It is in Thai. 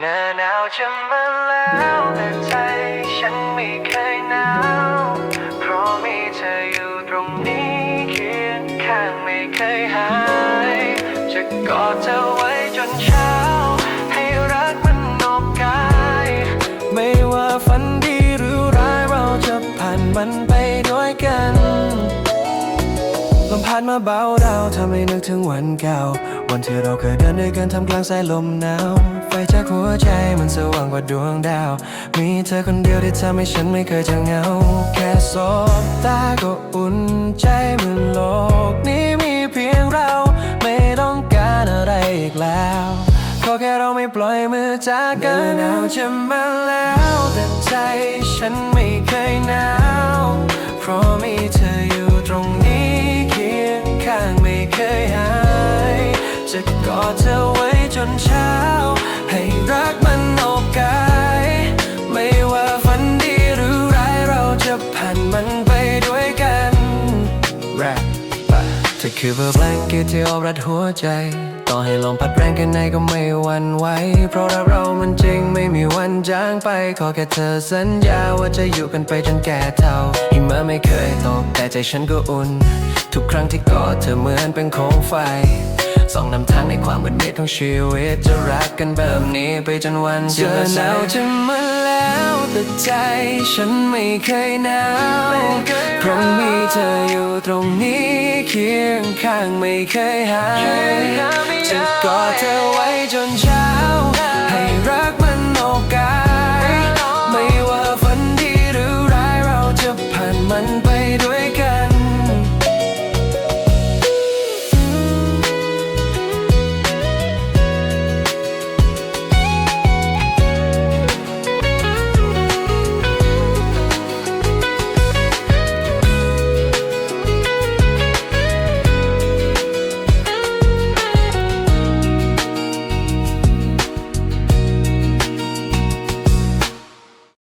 หน้าหนาวจะมาแล้วแต่ใจฉันไม่เคยหนาว เพราะมีเธออยู่ตรงนี้เคียงข้างไม่เคยหาย จะกอดเธอไว้จนเช้า ให้รักมันนอบกาย ไม่ว่าฝันดีหรือร้ายเราจะผ่านมันไปด้วยกัน ลมพัดมาเบาดาวทำให้นึกถึงวันเก่า วันที่เราเคยเดินด้วยกันทำกลางสายลมหนาว ไฟจากหัวใจมันสว่างกว่าดวงดาว มีเธอคนเดียวที่ทำให้ฉันไม่เคยจะเหงา แค่สบตาก็อุ่นใจเหมือนโลกนี้มีเพียงเรา ไม่ต้องการอะไรอีกแล้วขอแค่เราไม่ปล่อยมือจากกันหนาวจะมาแล้วแต่ใจฉันไม่เคยหนาวเพราะมีเธอ ธอคือเบอร์แบงเกที่อบรัดหัวใจ ต่อให้ลมพัดแรงแค่ไหนก็ไม่หวั่นไหว เพราะรักเรามันจริงไม่มีวันจางไป ขอแค่เธอสัญญาว่าจะอยู่กันไปจนแก่เท่าหิมะไม่เคยตกแต่ใจฉันก็อุ่น ทุกครั้งที่กอดเธอเหมือนเป็นโคมไฟ สองนำทางในความมืดมิดของชีวิต จะรักกันแบบนี้ไปจนวันเจอหนาวจะมาแล้วแต่ใจฉันไม่เคยหนาวเพราะมีเธออยู่ตรงนี้เคียงข้างไม่เคยหายจะกอดเธอไว้จนเช้า